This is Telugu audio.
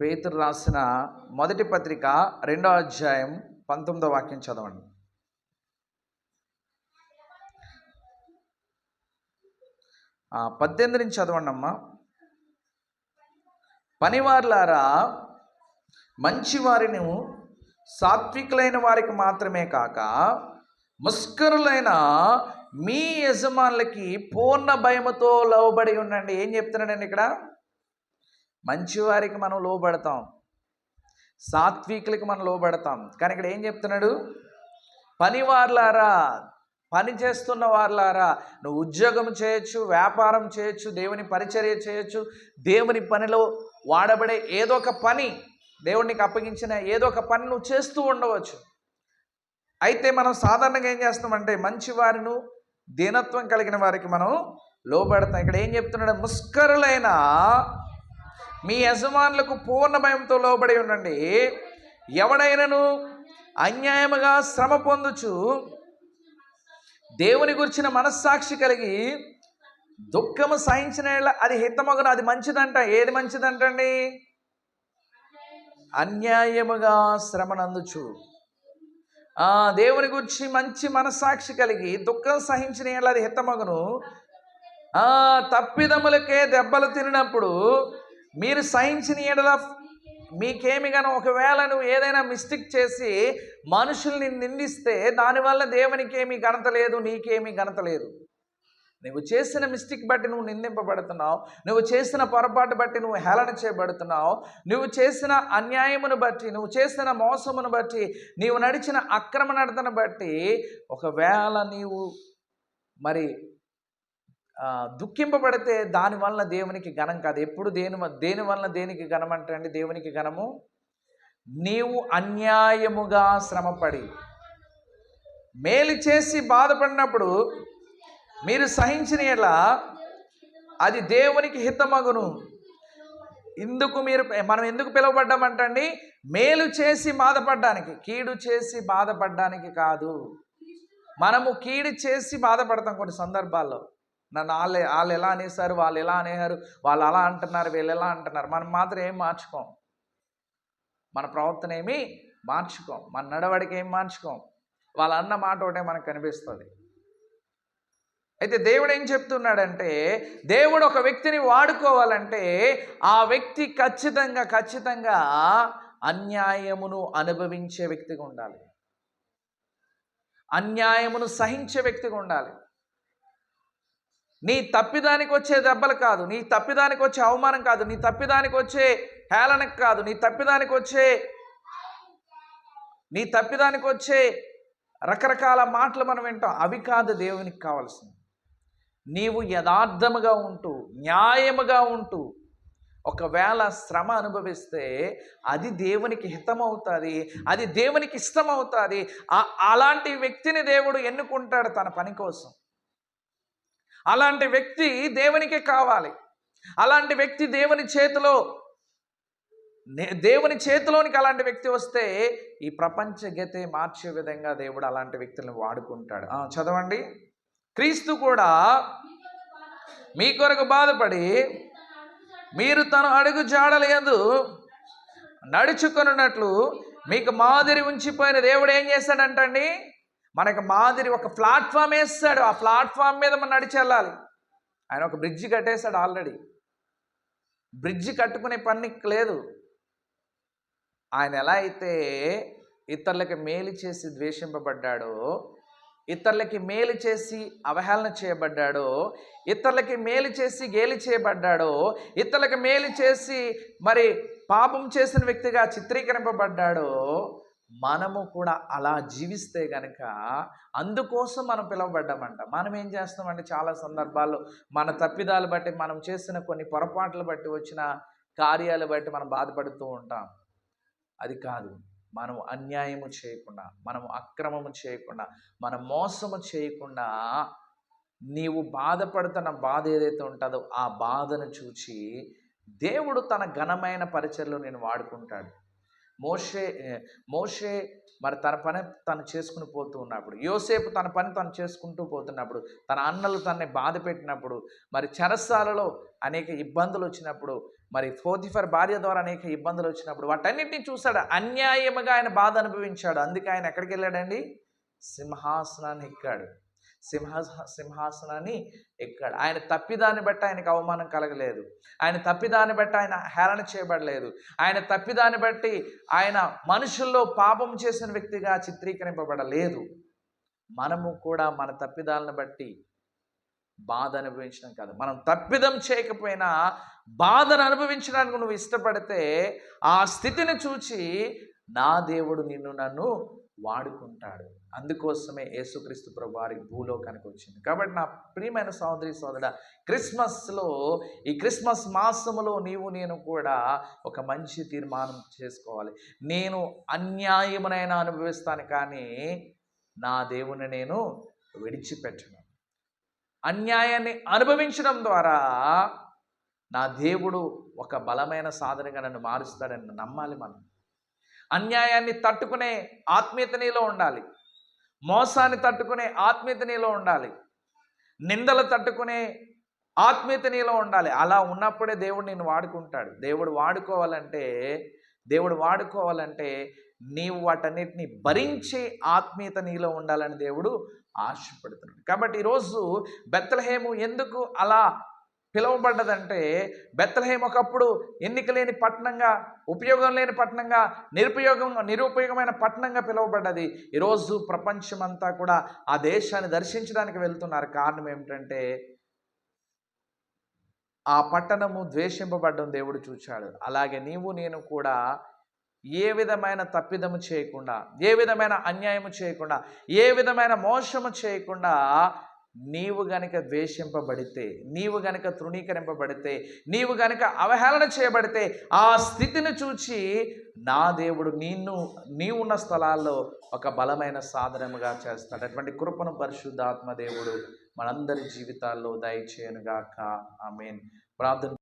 పేతురు రాసిన మొదటి పత్రిక రెండో అధ్యాయం పంతొమ్మిదో వాక్యం చదవండి. పద్దెనిమిది నుంచి చదవండి అమ్మా. పనివార్లారా మంచివారిని సాత్వికులైన వారికి మాత్రమే కాక ముస్కరులైన మీ యజమానులకి పూర్ణ భయముతో లోబడి ఉండండి. ఏం చెప్తున్నాడండి ఇక్కడ? మంచివారికి మనం లోబడతాం. సాత్వికులకి మనం లోబడతాం. కానీ ఇక్కడ ఏం చెప్తున్నాడు? పనివార్లారా పని చేస్తున్న వార్లారా నువ్వు ఉద్యోగం చేయొచ్చు వ్యాపారం చేయొచ్చు దేవుని పరిచర్య చేయొచ్చు దేవుని పనిలో వాడబడే ఏదో ఒక పని దేవుడికి అప్పగించిన ఏదో ఒక పని నువ్వు చేస్తూ ఉండవచ్చు. అయితే మనం సాధారణంగా ఏం చేస్తామంటే మంచి వారిను దీనత్వం కలిగిన వారికి మనం లోబడతాం. ఇక్కడ ఏం చెప్తున్నాడు? ముస్కరులైన మీ యజమానులకు పూర్ణ భయంతో లోబడి ఉండండి. ఎవడైనను అన్యాయముగా శ్రమ పొందుచు దేవుని గురించిన మనస్సాక్షి కలిగి దుఃఖము సహించిన అది హితమగును అది మంచిదంట. ఏది మంచిదంటండి? అన్యాయముగా శ్రమనందుచు. ఆ దేవుని గురించి మంచి మనస్సాక్షి కలిగి దుఃఖం సహించిన అది హితమగును. ఆ తప్పిదములకే దెబ్బలు తినినప్పుడు మీరు సహించిన ఎడల మీకేమి గాను ఒకవేళ నువ్వు ఏదైనా మిస్టేక్ చేసి మనుషుల్ని నిందిస్తే దానివల్ల దేవునికి ఏమీ ఘనత లేదు నీకేమీ ఘనత లేదు. నువ్వు చేసిన మిస్టేక్ బట్టి నువ్వు నిందింపబడుతున్నావు నువ్వు చేసిన పొరపాటు బట్టి నువ్వు హేళన చేయబడుతున్నావు నువ్వు చేసిన అన్యాయమును బట్టి నువ్వు చేసిన మోసమును బట్టి నీవు నడిచిన అక్రమ నడతను బట్టి ఒకవేళ నీవు మరి దుఃఖింపబడితే దాని వలన దేవునికి ఘనం కాదు. ఎప్పుడు దేని దేని వలన దేనికి ఘనం అంటే అండి? దేవునికి ఘనము? నీవు అన్యాయముగా శ్రమపడి మేలు చేసి బాధపడినప్పుడు మీరు సహించిన ఎలా అది దేవునికి హితమగును. ఇందుకు మీరు మనం ఎందుకు పిలువబడ్డామంటండి మేలు చేసి బాధపడడానికి. కీడు చేసి బాధపడడానికి కాదు. మనము కీడు చేసి బాధపడతాం కొన్ని సందర్భాల్లో. నన్ను వాళ్ళు వాళ్ళు ఎలా అనేసారు వాళ్ళు ఎలా అనేసారు వాళ్ళు అలా అంటున్నారు వీళ్ళు ఎలా అంటున్నారు. మనం మాత్రం ఏం మార్చుకోం. మన ప్రవర్తన ఏమి మార్చుకోం. మన నడవడికి ఏం మార్చుకోం. వాళ్ళ అన్న మాట ఒకటే మనకు కనిపిస్తుంది. అయితే దేవుడు ఏం చెప్తున్నాడంటే దేవుడు ఒక వ్యక్తిని వాడుకోవాలంటే ఆ వ్యక్తి ఖచ్చితంగా ఖచ్చితంగా అన్యాయమును అనుభవించే వ్యక్తిగా ఉండాలి. అన్యాయమును సహించే వ్యక్తిగా ఉండాలి. నీ తప్పిదానికి వచ్చే దెబ్బలు కాదు నీ తప్పిదానికి వచ్చే అవమానం కాదు నీ తప్పిదానికి వచ్చే హేళనకు కాదు నీ తప్పిదానికి వచ్చే నీ తప్పిదానికి వచ్చే రకరకాల మాటలు మనం వింటాం. అవి కాదు దేవునికి కావాల్సింది. నీవు యథార్థముగా ఉంటూ న్యాయముగా ఉంటూ ఒకవేళ శ్రమ అనుభవిస్తే అది దేవునికి హితమవుతుంది అది దేవునికి ఇష్టమవుతుంది. ఆ- అలాంటి వ్యక్తిని దేవుడు ఎన్నుకుంటాడు తన పని కోసం. అలాంటి వ్యక్తి దేవునికే కావాలి. అలాంటి వ్యక్తి దేవుని చేతిలో దేవుని చేతిలోనికి అలాంటి వ్యక్తి వస్తే ఈ ప్రపంచ గతే మార్చే విధంగా దేవుడు అలాంటి వ్యక్తులను వాడుకుంటాడు. ఆ, చదవండి. క్రీస్తు కూడా మీ కొరకు బాధపడి మీరు తన అడుగు జాడలేదు నడుచుకొనున్నట్లు మీకు మాదిరి ఉంచిపోయిన దేవుడు ఏం చేస్తాడంటండి? మనకు మాదిరి ఒక ప్లాట్ఫామ్ వేస్తాడు. ఆ ప్లాట్ఫామ్ మీద మనం నడిచి వెళ్ళాలి. ఆయన ఒక బ్రిడ్జి కట్టేశాడు ఆల్రెడీ. బ్రిడ్జి కట్టుకునే పని లేదు. ఆయన ఎలా అయితే ఇతరులకి మేలు చేసి ద్వేషింపబడ్డాడో ఇతరులకి మేలు చేసి అవహేళన చేయబడ్డాడో ఇతరులకి మేలు చేసి గేలి చేయబడ్డాడో ఇతరులకి మేలు చేసి మరి పాపం చేసిన వ్యక్తిగా చిత్రీకరింపబడ్డాడో మనము కూడా అలా జీవిస్తే గనక అందుకోసం మనం పిలువబడ్డామంట. మనం ఏం చేస్తామంటే చాలా సందర్భాల్లో మన తప్పిదాలు బట్టి మనం చేసిన కొన్ని పొరపాట్లు బట్టి వచ్చిన కార్యాలు బట్టి మనం బాధపడుతూ ఉంటాం. అది కాదు. మనం అన్యాయము చేయకుండా మనము అక్రమము చేయకుండా మనం మోసము చేయకుండా నీవు బాధపడుతున్న బాధ ఏదైతే ఉంటుందో ఆ బాధను చూచి దేవుడు తన ఘనమైన పరిచయలో నేను వాడుకుంటాడు. మోషే మోషే మరి తన పని తను చేసుకుని పోతూ ఉన్నప్పుడు యోసేపు తన పని తను చేసుకుంటూ పోతున్నప్పుడు తన అన్నలు తనని బాధ పెట్టినప్పుడు మరి చెరసాలలో అనేక ఇబ్బందులు వచ్చినప్పుడు మరి ఫోతిఫర్ భార్య ద్వారా అనేక ఇబ్బందులు వచ్చినప్పుడు వాటన్నిటిని చూశాడు. అన్యాయముగా ఆయన బాధ అనుభవించాడు. అందుకే ఆయన ఎక్కడికి వెళ్ళాడండి? సింహాసనాన్ని ఎక్కాడు. సింహాస సింహాసనాన్ని ఎక్కాడు. ఆయన తప్పిదాన్ని బట్టి ఆయనకు అవమానం కలగలేదు. ఆయన తప్పిదాన్ని బట్టి ఆయన హేళన చేయబడలేదు. ఆయన తప్పిదాన్ని బట్టి ఆయన మనుషుల్లో పాపం చేసిన వ్యక్తిగా చిత్రీకరింపబడలేదు. మనము కూడా మన తప్పిదాలను బట్టి బాధ అనుభవించడం కాదు. మనం తప్పిదం చేయకపోయినా బాధను అనుభవించడానికి నువ్వు ఇష్టపడితే ఆ స్థితిని చూచి నా దేవుడు నిన్ను నన్ను వాడుకుంటాడు. అందుకోసమే యేసుక్రీస్తు ప్రభు వారి భూలోకానికి వచ్చింది. కాబట్టి నా ప్రియమైన సోదరి సోదర క్రిస్మస్లో ఈ క్రిస్మస్ మాసములో నీవు నేను కూడా ఒక మంచి తీర్మానం చేసుకోవాలి. నేను అన్యాయమునైనా అనుభవిస్తాను కానీ నా దేవుని నేను విడిచిపెట్టను. అన్యాయాన్ని అనుభవించడం ద్వారా నా దేవుడు ఒక బలమైన సాధనగా నన్ను మారుస్తాడని నమ్మాలి మనం. అన్యాయాన్ని తట్టుకునే ఆత్మీయత నీలో ఉండాలి. మోసాన్ని తట్టుకునే ఆత్మీయత నీలో ఉండాలి. నిందలు తట్టుకునే ఆత్మీయత నీలో ఉండాలి. అలా ఉన్నప్పుడే దేవుడు నిన్ను వాడుకుంటాడు. దేవుడు వాడుకోవాలంటే దేవుడు వాడుకోవాలంటే నీవు వాటన్నిటిని భరించే ఆత్మీయత నీలో ఉండాలని దేవుడు ఆశపడుతున్నాడు. కాబట్టి ఈరోజు బెత్తలహేము ఎందుకు అలా పిలువబడ్డదంటే బెత్తలహేమ్ ఒకప్పుడు ఎన్నిక లేని పట్టణంగా ఉపయోగం లేని పట్టణంగా నిరుపయోగం నిరుపయోగమైన పట్టణంగా పిలువబడ్డది. ఈరోజు ప్రపంచమంతా కూడా ఆ దేశాన్ని దర్శించడానికి వెళ్తున్నారు. కారణం ఏమిటంటే ఆ పట్టణము ద్వేషింపబడ్డం దేవుడు చూచాడు. అలాగే నీవు నేను కూడా ఏ విధమైన తప్పిదము చేయకుండా ఏ విధమైన అన్యాయము చేయకుండా ఏ విధమైన మోసము చేయకుండా నీవు గనక ద్వేషింపబడితే నీవు గనక తృణీకరింపబడితే నీవు గనక అవహేళన చేయబడితే ఆ స్థితిని చూచి నా దేవుడు నిన్ను నీవున్న స్థలాల్లో ఒక బలమైన సాధనముగా చేస్తాడు. అటువంటి కృపను పరిశుద్ధాత్మ దేవుడు మనందరి జీవితాల్లో దయచేయనుగాక. ఆమెన్. ప్రార్థన